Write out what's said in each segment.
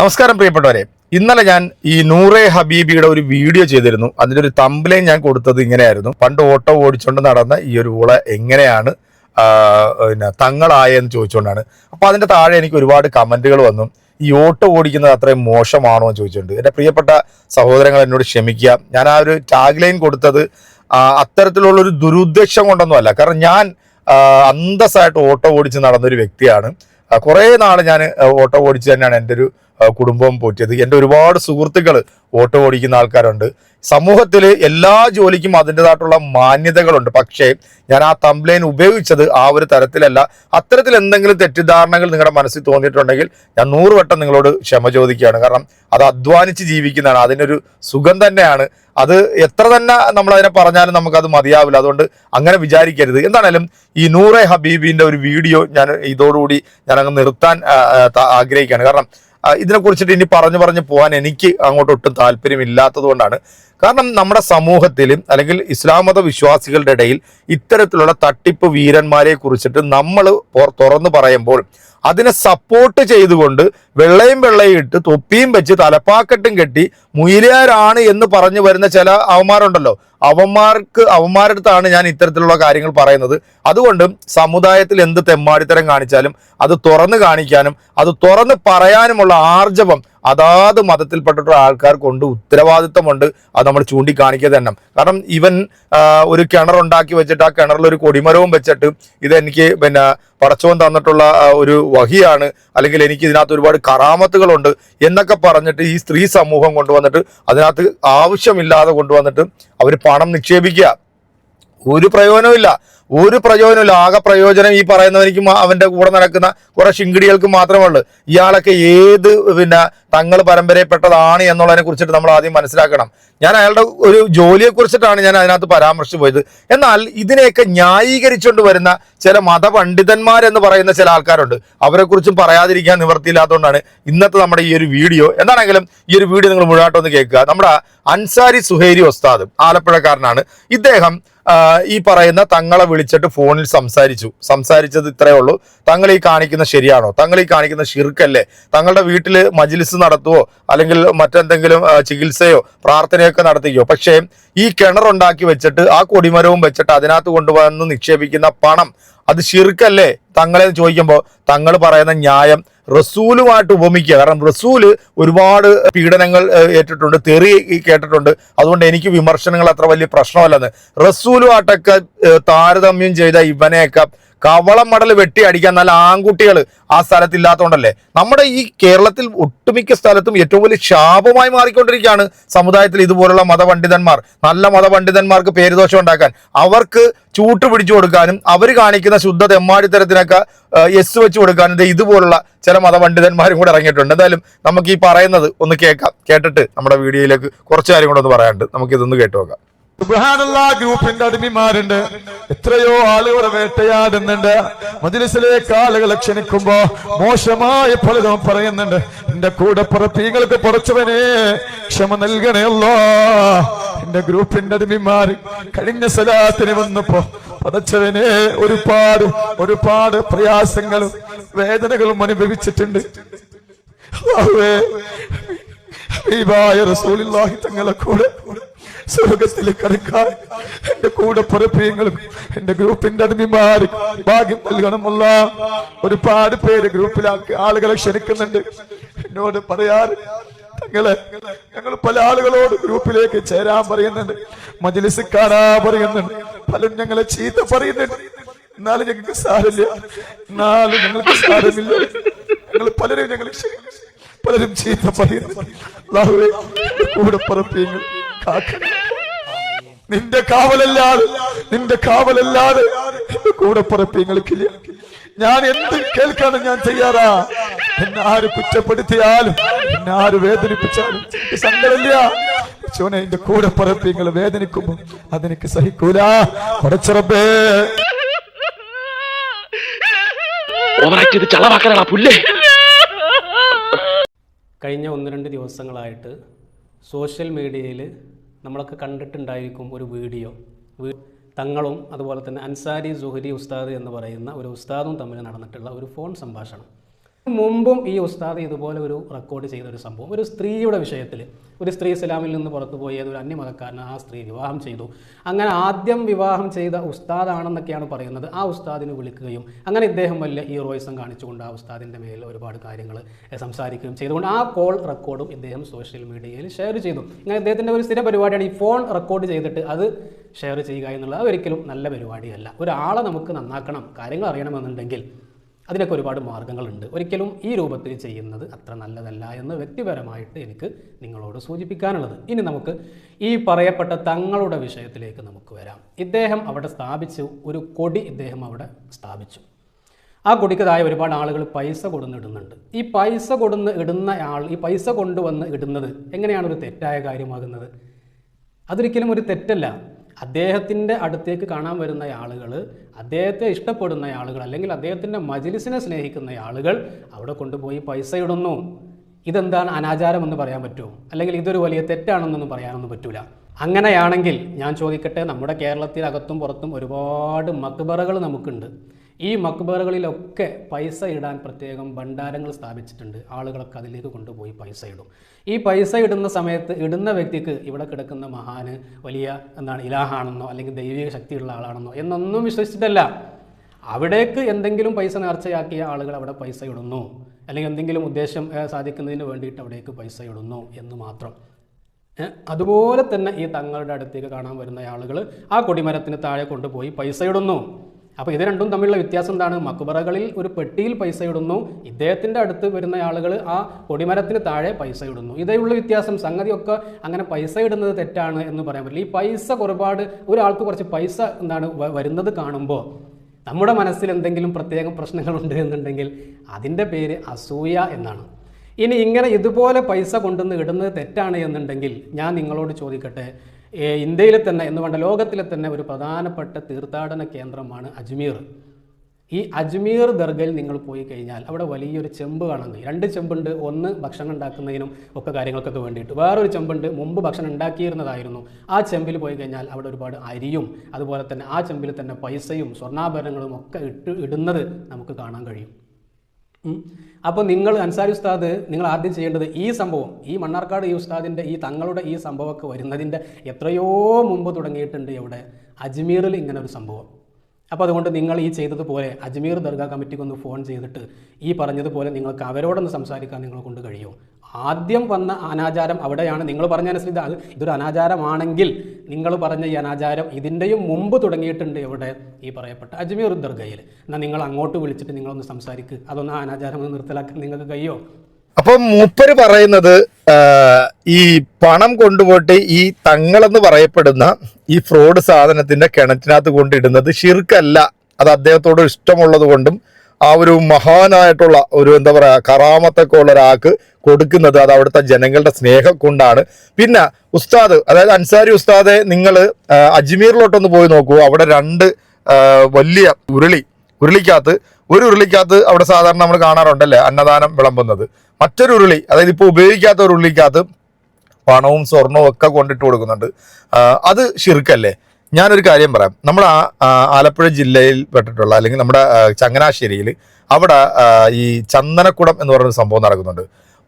നമസ്കാരം പ്രിയപ്പെട്ടവരെ. ഇന്നലെ ഞാൻ ഈ നൂറെ ഹബീബിയുടെ ഒരു വീഡിയോ ചെയ്തിരുന്നു. അതിന്റെ ഒരു തമ്പിലേയും ഞാൻ കൊടുത്തത് ഇങ്ങനെയായിരുന്നു. പണ്ട് ഓട്ടോ ഓടിച്ചുകൊണ്ട് നടന്ന ഈ ഒരു ഊള എങ്ങനെയാണ് പിന്നെ തങ്ങളായെന്ന് ചോദിച്ചുകൊണ്ടാണ് അപ്പോൾ അതിന്റെ താഴെ എനിക്ക് ഒരുപാട് കമന്റുകൾ വന്നു. ഈ ഓട്ടോ ഓടിക്കുന്നത് അത്രയും മോശമാണോ എന്ന് ചോദിച്ചിട്ടുണ്ട്. എന്റെ പ്രിയപ്പെട്ട സഹോദരങ്ങൾ എന്നോട് ക്ഷമിക്കുക. ഞാൻ ആ ഒരു ടാഗ് ലൈൻ കൊടുത്തത് അത്തരത്തിലുള്ള ഒരു ദുരുദ്ദേശം കൊണ്ടൊന്നുമല്ല കാരണം ഞാൻ അന്തസ്സായിട്ട് ഓട്ടോ ഓടിച്ച് നടന്നൊരു വ്യക്തിയാണ്. കുറേ നാൾ ഞാൻ ഓട്ടോ ഓടിച്ച് തന്നെയാണ് എന്റെ ഒരു കുടുംബം പോറ്റിയത്. എന്റെ ഒരുപാട് സുഹൃത്തുക്കൾ ഓട്ടോ ഓടിക്കുന്ന ആൾക്കാരുണ്ട്. സമൂഹത്തിൽ എല്ലാ ജോലിക്കും അതിന്റെതായിട്ടുള്ള മാന്യതകളുണ്ട്. പക്ഷേ ഞാൻ ആ തംബ്ലൈൻ ഉപയോഗിച്ചത് ആ ഒരു തരത്തിലല്ല. അത്തരത്തിൽ എന്തെങ്കിലും തെറ്റിദ്ധാരണകൾ നിങ്ങളുടെ മനസ്സിൽ തോന്നിയിട്ടുണ്ടെങ്കിൽ ഞാൻ നൂറ് വട്ടം നിങ്ങളോട് ക്ഷമ ചോദിക്കുകയാണ്. കാരണം അത് അധ്വാനിച്ച് ജീവിക്കുന്നതാണ്. അതിനൊരു സുഖം തന്നെയാണ്. അത് എത്ര തന്നെ നമ്മൾ അതിനെ പറഞ്ഞാലും നമുക്കത് മതിയാവില്ല. അതുകൊണ്ട് അങ്ങനെ വിചാരിക്കരുത്. എന്താണേലും ഈ നൂറെ ഹബീബിന്റെ ഒരു വീഡിയോ ഞാൻ ഇതോടുകൂടി ഞാനങ്ങ് നിർത്താൻ ആഗ്രഹിക്കുകയാണ്. കാരണം ആ, ഇതിനെക്കുറിച്ചിട്ട് ഇനി പറഞ്ഞു പറഞ്ഞു പോകാൻ എനിക്ക് അങ്ങോട്ട് ഒട്ടും താല്പര്യമില്ലാത്തത് കൊണ്ടാണ് കാരണം നമ്മുടെ സമൂഹത്തിൽ അല്ലെങ്കിൽ ഇസ്ലാം മത വിശ്വാസികളുടെ ഇടയിൽ ഇത്തരത്തിലുള്ള തട്ടിപ്പ് വീരന്മാരെ കുറിച്ചിട്ട് നമ്മൾ തുറന്നു പറയുമ്പോൾ അതിനെ സപ്പോർട്ട് ചെയ്തുകൊണ്ട് വെള്ളയും വെള്ളയും ഇട്ട് തൊപ്പിയും വെച്ച് തലപ്പാക്കെട്ടും കെട്ടി മുയിലാരാണ് എന്ന് പറഞ്ഞു വരുന്ന ചില അവന്മാരുണ്ടല്ലോ. അവന്മാർക്ക് അവന്മാരടുത്താണ് ഞാൻ ഇത്തരത്തിലുള്ള കാര്യങ്ങൾ പറയുന്നത്. അതുകൊണ്ട് സമുദായത്തിൽ എന്ത് തെമ്മാടിത്തരം കാണിച്ചാലും അത് തുറന്നു കാണിക്കാനും അത് തുറന്ന് പറയാനുമുള്ള ആർജവം അതാത് മതത്തിൽപ്പെട്ടിട്ടുള്ള ആൾക്കാർക്കുണ്ട് ഉത്തരവാദിത്തമുണ്ട് അത് നമ്മൾ ചൂണ്ടിക്കാണിക്കുക തന്നെ കാരണം ഇവൻ ഒരു കിണറുണ്ടാക്കി വെച്ചിട്ട് ആ കിണറിൽ ഒരു കൊടിമരവും വെച്ചിട്ട് ഇത് എനിക്ക് പിന്നെ പടച്ചവൻ തന്നിട്ടുള്ള ഒരു വഹിയാണ്. അല്ലെങ്കിൽ എനിക്ക് ഇതിനകത്ത് ഒരുപാട് കറാമത്തുകളുണ്ട് എന്നൊക്കെ പറഞ്ഞിട്ട് ഈ സ്ത്രീ സമൂഹം കൊണ്ടുവന്നിട്ട് അതിനകത്ത് ആവശ്യമില്ലാതെ കൊണ്ടുവന്നിട്ട് അവർ പണം നിക്ഷേപിക്കുക. ഒരു പ്രയോജനമില്ല ഒരു പ്രയോജനമില്ല ആകെ പ്രയോജനം ഈ പറയുന്നവനിക്ക് അവന്റെ കൂടെ നടക്കുന്ന കുറേ ശിങ്കിടികൾക്ക് മാത്രമേ ഉള്ളൂ. ഇയാളൊക്കെ ഏത് പിന്നെ തങ്ങൾ പരമ്പരയിൽപ്പെട്ടതാണ് എന്നുള്ളതിനെ കുറിച്ചിട്ട് നമ്മൾ ആദ്യം മനസ്സിലാക്കണം. ഞാൻ അയാളുടെ ഒരു ജോലിയെ കുറിച്ചിട്ടാണ് ഞാൻ അതിനകത്ത് പരാമർശിച്ചു പോയത്. എന്നാൽ ഇതിനെയൊക്കെ ന്യായീകരിച്ചുകൊണ്ട് വരുന്ന ചില മതപണ്ഡിതന്മാരെന്ന് പറയുന്ന ചില ആൾക്കാരുണ്ട്. അവരെക്കുറിച്ചും പറയാതിരിക്കാൻ നിവർത്തിയില്ലാത്തതുകൊണ്ടാണ് ഇന്നത്തെ നമ്മുടെ ഈ ഒരു വീഡിയോ. എന്താണെങ്കിലും ഈ ഒരു വീഡിയോ നിങ്ങൾ മുഴുവനായിട്ടൊന്ന് കേൾക്കുക. നമ്മുടെ അൻസാരി സുഹേരി ഒസ്താദ് ആലപ്പുഴക്കാരനാണ്. ഇദ്ദേഹം ഈ പറയുന്ന തങ്ങളെ വിളിച്ചിട്ട് ഫോണിൽ സംസാരിച്ചു. സംസാരിച്ചത് ഇത്രയേ ഉള്ളൂ. തങ്ങൾ ഈ കാണിക്കുന്ന ശരിയാണോ? തങ്ങൾ ഈ കാണിക്കുന്ന ഷിർക്കല്ലേ തങ്ങളുടെ വീട്ടിൽ മജിലിസ് നടത്തുവോ? അല്ലെങ്കിൽ മറ്റെന്തെങ്കിലും ചികിത്സയോ പ്രാർത്ഥനയൊക്കെ നടത്തിക്കോ? പക്ഷേ ഈ കിണറുണ്ടാക്കി വെച്ചിട്ട് ആ കൊടിമരവും വെച്ചിട്ട് അതിനകത്ത് കൊണ്ടുവന്ന് നിക്ഷേപിക്കുന്ന പണം അത് ഷിർക്കല്ലേ തങ്ങളെ ചോദിക്കുമ്പോൾ തങ്ങൾ പറയുന്ന ന്യായം റസൂലുമായിട്ട് ഉപമിക്കുക. കാരണം റസൂൽ ഒരുപാട് പീഡനങ്ങൾ ഏറ്റിട്ടുണ്ട് തെറി കേട്ടിട്ടുണ്ട്. അതുകൊണ്ട് എനിക്ക് വിമർശനങ്ങൾ അത്ര വലിയ പ്രശ്നമല്ലെന്ന്. റസൂലുമായിട്ടൊക്കെ താരതമ്യം ചെയ്ത ഇവനെയൊക്കെ കവളം മടൽ വെട്ടി അടിക്കാൻ നല്ല ആൺകുട്ടികൾ ആ സ്ഥലത്തില്ലാത്തതുകൊണ്ടല്ലേ നമ്മുടെ ഈ കേരളത്തിൽ ഒട്ടുമിക്ക സ്ഥലത്തും ഏറ്റവും വലിയ ശാപമായി മാറിക്കൊണ്ടിരിക്കുകയാണ് സമുദായത്തിൽ ഇതുപോലുള്ള മതപണ്ഡിതന്മാർ. നല്ല മതപണ്ഡിതന്മാർക്ക് പേരുദോഷം ഉണ്ടാക്കാൻ. അവർക്ക് ചൂട്ട് പിടിച്ചു കൊടുക്കാനും അവർ കാണിക്കുന്ന ശുദ്ധ തെമ്മാടിത്തരത്തിനൊക്കെ എസ് വെച്ച് കൊടുക്കാനും ഇതുപോലുള്ള ചില മതപണ്ഡിതന്മാരും കൂടെ ഇറങ്ങിയിട്ടുണ്ട്. എന്തായാലും നമുക്ക് ഈ പറയുന്നത് ഒന്ന് കേൾക്കാം. കേട്ടിട്ട് നമ്മുടെ വീഡിയോയിലേക്ക് കുറച്ച് കാര്യം കൂടെ ഒന്ന് പറയാനുണ്ട്. നമുക്ക് ഇതൊന്ന് കേട്ടു നോക്കാം. സുബ്ഹാനല്ല ഗ്രൂപ്പിന്റെ അടിമിമാരുണ്ട്. എത്രയോ ആളുകൾ വേട്ടയാടുന്നുണ്ട്. മജിലിസിലേക്ക് ആളുകളെ ക്ഷണിക്കുമ്പോ മോശമായ പലതും പറയുന്നുണ്ട്. എന്റെ കൂടെ പുറപ്പീങ്ങൾക്ക് പുറച്ചവനെ ക്ഷമ നൽകണയല്ലോ എന്റെ ഗ്രൂപ്പിന്റെ അടിമിമാര് കഴിഞ്ഞ സ്ഥലത്തിന് വന്നപ്പോ പതച്ചവനെ ഒരുപാട് ഒരുപാട് പ്രയാസങ്ങളും വേദനകളും അനുഭവിച്ചിട്ടുണ്ട്. റസൂലുള്ളാഹി തങ്ങളെ കൂടെ സ്വർഗത്തിൽ കടക്കാൻ എന്റെ കൂടെ പുറപ്പിയങ്ങളും എന്റെ ഗ്രൂപ്പിന്റെ അടിമിമാര് ഭാഗ്യം നൽകണമല്ല ഒരുപാട് പേര് ഗ്രൂപ്പിലാക്കി ആളുകളെ ക്ഷണിക്കുന്നുണ്ട്. എന്നോട് പറയാറ് തങ്ങളെ ഞങ്ങൾ പല ആളുകളോട് ഗ്രൂപ്പിലേക്ക് ചേരാൻ പറയുന്നുണ്ട് മജിലിസ് കാണാൻ പറയുന്നുണ്ട് പലരും ഞങ്ങളെ ചീത്ത പറയുന്നുണ്ട്. എന്നാലും ഞങ്ങൾക്ക് സാരമില്ല എന്നാലും ഞങ്ങൾക്ക് സാരമില്ല. ഞങ്ങൾ പലരും ഞങ്ങൾ പലരും ചീത്ത പറയുന്നു കൂടെ പറപ്പിയങ്ങൾ കാക്കണം നിന്റെ കാവലല്ലാതെ നിന്റെ കാവലല്ലാതെ. എന്റെ കൂടെ പറപ്പിങ്ങൾക്കില്ല ഞാൻ എന്ത് കേൾക്കാണ് ഞാൻ ചെയ്യാറാ എന്നെ ആര് കുറ്റപ്പെടുത്തിയാലും എന്നെ ആര് വേദനിപ്പിച്ചാലും സങ്കടമില്ല. ചോനെ എന്റെ കൂടെ പറപ്പിയങ്ങൾ വേദനിക്കുമ്പോ അതെനിക്ക് സഹിക്കൂല. കുറച്ചുറപ്പേ കഴിഞ്ഞ ഒന്ന് രണ്ട് ദിവസങ്ങളായിട്ട് സോഷ്യൽ മീഡിയയിൽ നമ്മളൊക്കെ കണ്ടിട്ടുണ്ടായിരിക്കും ഒരു വീഡിയോ. തങ്ങളും അതുപോലെ തന്നെ അൻസാരി സുഹരി ഉസ്താദ് എന്ന് പറയുന്ന ഒരു ഉസ്താദും തമ്മിൽ നടന്നിട്ടുള്ള ഒരു ഫോൺ സംഭാഷണം. മുമ്പും ഈ ഉസ്താദ് ഇതുപോലെ ഒരു റെക്കോർഡ് ചെയ്ത ഒരു സംഭവം. ഒരു സ്ത്രീയുടെ വിഷയത്തിൽ ഒരു സ്ത്രീ ഇസ്ലാമിൽ നിന്ന് പുറത്തുപോയി ഏതൊരു അന്യമതക്കാരനെ ആ സ്ത്രീ വിവാഹം ചെയ്തു. അങ്ങനെ ആദ്യം വിവാഹം ചെയ്ത ഉസ്താദാണെന്നൊക്കെയാണ് പറയുന്നത്. ആ ഉസ്താദിനെ വിളിക്കുകയും അങ്ങനെ ഇദ്ദേഹം വലിയ ഹീറോയിസം കാണിച്ചുകൊണ്ട് ആ ഉസ്താദിന്റെ മേലിൽ ഒരുപാട് കാര്യങ്ങൾ സംസാരിക്കുകയും ചെയ്തുകൊണ്ട് ആ കോൾ റെക്കോർഡും ഇദ്ദേഹം സോഷ്യൽ മീഡിയയിൽ ഷെയർ ചെയ്തു. ഇങ്ങനെ ഇദ്ദേഹത്തിന്റെ ഒരു സ്ഥിര പരിപാടിയാണ് ഈ ഫോൺ റെക്കോർഡ് ചെയ്തിട്ട് അത് ഷെയർ ചെയ്യുക എന്നുള്ളത് ഒരിക്കലും നല്ല പരിപാടിയല്ല. ഒരാളെ നമുക്ക് നന്നാക്കണം കാര്യങ്ങൾ അറിയണമെന്നുണ്ടെങ്കിൽ അതിനൊക്കെ ഒരുപാട് മാർഗങ്ങളുണ്ട് ഒരിക്കലും ഈ രൂപത്തിൽ ചെയ്യുന്നത് അത്ര നല്ലതല്ല എന്ന് വ്യക്തിപരമായിട്ട് എനിക്ക് നിങ്ങളോട് സൂചിപ്പിക്കാനുള്ളത്. ഇനി നമുക്ക് ഈ പറയപ്പെട്ട തങ്ങളുടെ വിഷയത്തിലേക്ക് നമുക്ക് വരാം. ഇദ്ദേഹം അവിടെ സ്ഥാപിച്ചു ഒരു കൊടി ഇദ്ദേഹം അവിടെ സ്ഥാപിച്ചു. ആ കൊടിക്കതായ ഒരുപാട് ആളുകൾ പൈസ കൊടുന്ന് ഇടുന്നുണ്ട്. ഈ പൈസ കൊടുന്ന് ഇടുന്ന ആൾ ഈ പൈസ കൊണ്ടുവന്ന് ഇടുന്നത് എങ്ങനെയാണ് ഒരു തെറ്റായ കാര്യമാകുന്നത്? അതൊരിക്കലും ഒരു തെറ്റല്ല. അദ്ദേഹത്തിന്റെ അടുത്തേക്ക് കാണാൻ വരുന്ന ആളുകൾ അദ്ദേഹത്തെ ഇഷ്ടപ്പെടുന്ന ആളുകൾ അല്ലെങ്കിൽ അദ്ദേഹത്തിന്റെ മജിലിസിനെ സ്നേഹിക്കുന്ന ആളുകൾ അവിടെ കൊണ്ടുപോയി പൈസ ഇടുന്നു. ഇതെന്താണ് അനാചാരമെന്ന് പറയാൻ പറ്റുമോ? അല്ലെങ്കിൽ ഇതൊരു വലിയ തെറ്റാണെന്നൊന്നും പറയാനൊന്നും പറ്റൂല. അങ്ങനെയാണെങ്കിൽ ഞാൻ ചോദിക്കട്ടെ നമ്മുടെ കേരളത്തിനകത്തും പുറത്തും ഒരുപാട് മക്ബറകൾ നമുക്കുണ്ട്. ഈ മക്ബറുകളിലൊക്കെ പൈസ ഇടാൻ പ്രത്യേകം ഭണ്ഡാരങ്ങൾ സ്ഥാപിച്ചിട്ടുണ്ട്. ആളുകളൊക്കെ അതിലേക്ക് കൊണ്ടുപോയി പൈസ ഇടും. ഈ പൈസ ഇടുന്ന സമയത്ത് ഇടുന്ന വ്യക്തിക്ക് ഇവിടെ കിടക്കുന്ന മഹാന് വലിയ എന്താണ് ഇലാഹാണെന്നോ അല്ലെങ്കിൽ ദൈവിക ശക്തിയുള്ള ആളാണെന്നോ എന്നൊന്നും വിശ്വസിച്ചിട്ടല്ല. അവിടേക്ക് എന്തെങ്കിലും പൈസ നേർച്ചയാക്കിയ ആളുകൾ അവിടെ പൈസ ഇടുന്നു. അല്ലെങ്കിൽ എന്തെങ്കിലും ഉദ്ദേശം സാധിക്കുന്നതിന് വേണ്ടിയിട്ട് അവിടേക്ക് പൈസ ഇടുന്നു എന്ന് മാത്രം. അതുപോലെ തന്നെ ഈ തങ്ങളുടെ അടുത്തേക്ക് കാണാൻ വരുന്ന ആളുകൾ ആ കൊടിമരത്തിന് താഴെ കൊണ്ടുപോയി പൈസ ഇടുന്നു. അപ്പോൾ ഇത് രണ്ടും തമ്മിലുള്ള വ്യത്യാസം എന്താണ്? മക്ബറകളിൽ ഒരു പെട്ടിയിൽ പൈസ ഇടുന്നു ഇദ്ദേഹത്തിന്റെ അടുത്ത് വരുന്ന ആളുകൾ ആ കൊടിമരത്തിന് താഴെ പൈസ ഇടുന്നു. ഇതേയുള്ള വ്യത്യാസം. സംഗതിയൊക്കെ അങ്ങനെ പൈസ ഇടുന്നത് തെറ്റാണ് എന്ന് പറയാൻ പറ്റില്ല. ഈ പൈസ ഒരുപാട് ഒരാൾക്ക് കുറച്ച് പൈസ എന്താണ് വരുന്നത് കാണുമ്പോൾ നമ്മുടെ മനസ്സിൽ എന്തെങ്കിലും പ്രത്യേക പ്രശ്നങ്ങളുണ്ട് എന്നുണ്ടെങ്കിൽ അതിന്റെ പേര് അസൂയ എന്നാണ്. ഇനി ഇങ്ങനെ ഇതുപോലെ പൈസ കൊണ്ടുവന്ന് ഇടുന്നത് തെറ്റാണ് എന്നുണ്ടെങ്കിൽ ഞാൻ നിങ്ങളോട് ചോദിക്കട്ടെ? ഇന്ത്യയിലെ തന്നെ എന്ന് വേണ്ട ലോകത്തിലെ തന്നെ ഒരു പ്രധാനപ്പെട്ട തീർത്ഥാടന കേന്ദ്രമാണ് അജ്മീർ. ഈ അജ്മീർ ദർഗയിൽ നിങ്ങൾ പോയി കഴിഞ്ഞാൽ അവിടെ വലിയൊരു ചെമ്പ് കാണാൻ രണ്ട് ചെമ്പുണ്ട്. ഒന്ന് ഭക്ഷണം ഉണ്ടാക്കുന്നതിനും ഒക്കെ കാര്യങ്ങൾക്കൊക്കെ വേണ്ടിയിട്ട്. വേറൊരു ചെമ്പുണ്ട്. മുമ്പ് ഭക്ഷണം ഉണ്ടാക്കിയിരുന്നതായിരുന്നു. ആ ചെമ്പിൽ പോയി കഴിഞ്ഞാൽ അവിടെ ഒരുപാട് അരിയും അതുപോലെ തന്നെ ആ ചെമ്പിൽ തന്നെ പൈസയും സ്വർണാഭരണങ്ങളും ഒക്കെ ഇട്ട് ഇടുന്നത് നമുക്ക് കാണാൻ കഴിയും. അപ്പോൾ നിങ്ങൾ അൻസാരി ഉസ്താദ് നിങ്ങൾ ആദ്യം ചെയ്യേണ്ടത് ഈ സംഭവം ഈ മണ്ണാർക്കാട് ഈ ഉസ്താദിന്റെ ഈ തങ്ങളുടെ ഈ സംഭവമൊക്കെ വരുന്നതിന്റെ എത്രയോ മുമ്പ് തുടങ്ങിയിട്ടുണ്ട് ഇവിടെ അജ്മീറിൽ ഇങ്ങനെ ഒരു സംഭവം. അപ്പോൾ അതുകൊണ്ട് നിങ്ങൾ ഈ ചെയ്തതുപോലെ അജ്മീർ ദർഗാ കമ്മിറ്റിക്ക് ഒന്ന് ഫോൺ ചെയ്തിട്ട് ഈ പറഞ്ഞതുപോലെ നിങ്ങൾക്ക് അവരോടൊന്ന് സംസാരിക്കാൻ നിങ്ങളെ കൊണ്ട് കഴിയുമോ? ആദ്യം വന്ന അനാചാരം അവിടെയാണ്. നിങ്ങൾ പറഞ്ഞ അനുസരിച്ച് ഇതൊരു അനാചാരമാണെങ്കിൽ നിങ്ങൾ പറഞ്ഞ ഈ അനാചാരം ഇതിന്റെയും മുമ്പ് തുടങ്ങിയിട്ടുണ്ട് ഇവിടെ ഈ പറയപ്പെട്ട അജ്മീർ ദർഗയിൽ. എന്നാൽ നിങ്ങൾ അങ്ങോട്ട് വിളിച്ചിട്ട് നിങ്ങളൊന്ന് സംസാരിക്കുക അതൊന്ന് അനാചാരം നിർത്തലാക്കാൻ നിങ്ങൾക്ക് കഴിയോ? അപ്പൊ മൂപ്പര് പറയുന്നത് ഈ പണം കൊണ്ടുപോയിട്ട് ഈ തങ്ങളെന്ന് പറയപ്പെടുന്ന ഈ ഫ്രോഡ് സാധനത്തിന്റെ കിണറ്റിനകത്ത് കൊണ്ടിടുന്നത് ഷിർക്കല്ല അത് അദ്ദേഹത്തോട് ഇഷ്ടമുള്ളത് കൊണ്ടും ആ ഒരു മഹാനായിട്ടുള്ള ഒരു എന്താ പറയുക കറാമത്തൊക്കെ ഉള്ള ഒരാൾക്ക് കൊടുക്കുന്നത് അത് അവിടുത്തെ ജനങ്ങളുടെ സ്നേഹം കൊണ്ടാണ്. പിന്നെ ഉസ്താദ് അതായത് അൻസാരി ഉസ്താദെ നിങ്ങൾ അജ്മീറിലോട്ടൊന്ന് പോയി നോക്കൂ. അവിടെ രണ്ട് വലിയ ഉരുളി ഉരുളിക്കകത്ത് ഒരു ഉരുളിക്കകത്ത് അവിടെ സാധാരണ നമ്മൾ കാണാറുണ്ടല്ലേ അന്നദാനം വിളമ്പുന്നത്. മറ്റൊരു ഉരുളി അതായത് ഇപ്പോൾ ഉപയോഗിക്കാത്ത ഒരു ഉരുളിക്കകത്ത് പണവും സ്വർണവും ഒക്കെ കൊണ്ടിട്ട് കൊടുക്കുന്നുണ്ട്. അത് ഷിർക്കല്ലേ ഞാനൊരു കാര്യം പറയാം. നമ്മൾ ആ ആലപ്പുഴ ജില്ലയിൽ പെട്ടിട്ടുള്ള അല്ലെങ്കിൽ നമ്മുടെ ചങ്ങനാശ്ശേരിയിൽ അവിടെ ഈ ചന്ദനക്കുടം എന്ന് പറയുന്ന സംഭവം നടക്കുന്നുണ്ട്.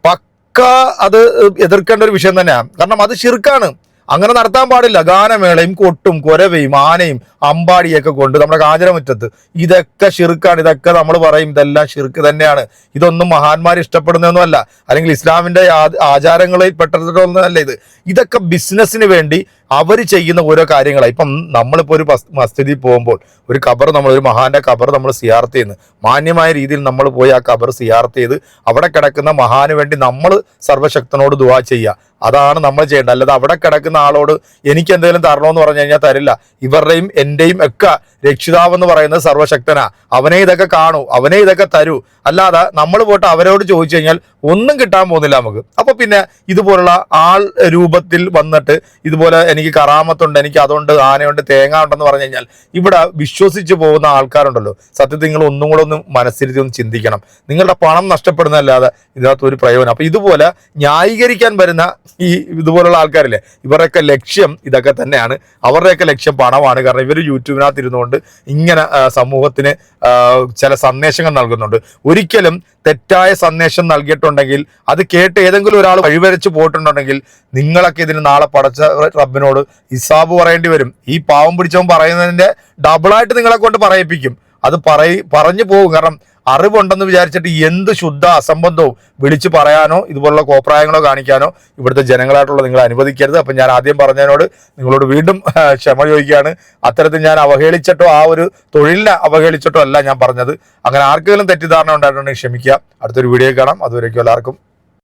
പക്ക അത് എതിർക്കേണ്ട ഒരു വിഷയം തന്നെയാണ് കാരണം അത് ശിർക്കാണ്. അങ്ങനെ നടത്താൻ പാടില്ല. ഗാനമേളയും കൊട്ടും കൊരവയും ആനയും അമ്പാടിയൊക്കെ കൊണ്ട് നമ്മുടെ കാഞ്ഞിരമുറ്റത്ത്. ഇതൊക്കെ ഷിർക്കാണ് ഇതൊക്കെ നമ്മൾ പറയും. ഇതെല്ലാം ഷിർക്ക് തന്നെയാണ്. ഇതൊന്നും മഹാന്മാർ ഇഷ്ടപ്പെടുന്നതൊന്നുമല്ല. അല്ലെങ്കിൽ ഇസ്ലാമിന്റെ ആ- ആചാരങ്ങളിൽ പെട്ടതൊന്നുമല്ല ഇത്. ഇതൊക്കെ ബിസിനസ്സിന് വേണ്ടി അവർ ചെയ്യുന്ന ഓരോ കാര്യങ്ങളാണ് ഇപ്പം നമ്മളിപ്പോൾ ഒരു മസ്- മസ്ജിദിൽ പോകുമ്പോൾ ഒരു കബർ നമ്മൾ ഒരു മഹാന്റെ കബർ നമ്മൾ സിയാർത്ത് ചെയ്യുന്നു. മാന്യമായ രീതിയിൽ നമ്മൾ പോയി ആ കബർ സിയാർത്ത് ചെയ്ത് അവിടെ കിടക്കുന്ന മഹാന് വേണ്ടി നമ്മൾ സർവശക്തനോട് ദുവാ ചെയ്യുക അതാണ് നമ്മൾ ചെയ്യേണ്ടത്. അല്ലാതെ അവിടെ കിടക്കുന്ന ആളോട് എനിക്ക് എന്തെങ്കിലും തരണമെന്ന് പറഞ്ഞു കഴിഞ്ഞാൽ തരില്ല. ഇവരുടെയും എന്റെയും ഒക്കെ രക്ഷിതാവെന്ന് പറയുന്നത് സർവശക്തനാ അവനെ ഇതൊക്കെ കാണൂ അവനെ ഇതൊക്കെ തരൂ. അല്ലാതെ നമ്മൾ പോയിട്ട് അവരോട് ചോദിച്ചു കഴിഞ്ഞാൽ ഒന്നും കിട്ടാൻ പോകുന്നില്ല നമുക്ക്. അപ്പോൾ പിന്നെ ഇതുപോലുള്ള ആൾ രൂപത്തിൽ വന്നിട്ട് ഇതുപോലെ എനിക്ക് കറാമത്തുണ്ട് എനിക്ക് അതുണ്ട് ആനയുണ്ട് തേങ്ങ ഉണ്ടെന്ന് പറഞ്ഞു കഴിഞ്ഞാൽ ഇവിടെ വിശ്വസിച്ച് പോകുന്ന ആൾക്കാരുണ്ടല്ലോ. സത്യത്തിൽ നിങ്ങൾ ഒന്നും കൂടെ ഒന്ന് മനസ്സിരുത്തി ഒന്ന് ചിന്തിക്കണം. നിങ്ങളുടെ പണം നഷ്ടപ്പെടുന്നതല്ലാതെ ഇതിനകത്ത് ഒരു പ്രയോജനം. അപ്പൊ ഇതുപോലെ ന്യായീകരിക്കാൻ വരുന്ന ഈ ഇതുപോലുള്ള ആൾക്കാരില്ലേ ഇവരുടെയൊക്കെ ലക്ഷ്യം ഇതൊക്കെ തന്നെയാണ്. അവരുടെയൊക്കെ ലക്ഷ്യം പണമാണ്. കാരണം ഇവർ യൂട്യൂബിനകത്ത് ഇരുന്നുകൊണ്ട് ഇങ്ങനെ സമൂഹത്തിന് ചില സന്ദേശങ്ങൾ നൽകുന്നുണ്ട്. ഒരിക്കലും തെറ്റായ സന്ദേശം നൽകിയിട്ടുണ്ടെങ്കിൽ അത് കേട്ട് ഏതെങ്കിലും ഒരാൾ വഴിവരച്ച് പോയിട്ടുണ്ടെങ്കിൽ നിങ്ങളൊക്കെ ഇതിന് നാളെ പടച്ച റബ്ബിനോട് ഇസാബ് പറയേണ്ടി വരും. ഈ പാവം പിടിച്ചവൻ പറയുന്നതിന്റെ ഡബിളായിട്ട് നിങ്ങളെ കൊണ്ട് പറയിപ്പിക്കും. അത് പറയി പറഞ്ഞു പോകും. കാരണം അറിവുണ്ടെന്ന് വിചാരിച്ചിട്ട് എന്ത് ശുദ്ധ അസംബന്ധവും വിളിച്ചു പറയാനോ ഇതുപോലുള്ള കോപ്രായങ്ങളോ കാണിക്കാനോ ഇവിടുത്തെ ജനങ്ങളായിട്ടുള്ള നിങ്ങൾ അനുവദിക്കരുത്. അപ്പം ഞാൻ ആദ്യം പറഞ്ഞതിനോട് നിങ്ങളോട് വീണ്ടും ക്ഷമ ചോദിക്കുകയാണ്. അത്തരത്തിൽ ഞാൻ അവഹേളിച്ചിട്ടോ ആ ഒരു തൊഴിലിനെ അവഹേളിച്ചിട്ടോ അല്ല ഞാൻ പറഞ്ഞത്. അങ്ങനെ ആർക്കെങ്കിലും തെറ്റിദ്ധാരണ ഉണ്ടായിട്ടുണ്ടെങ്കിൽ ക്ഷമിക്കുക. അടുത്തൊരു വീഡിയോ കാണാം. അതുവരേക്കും എല്ലാവർക്കും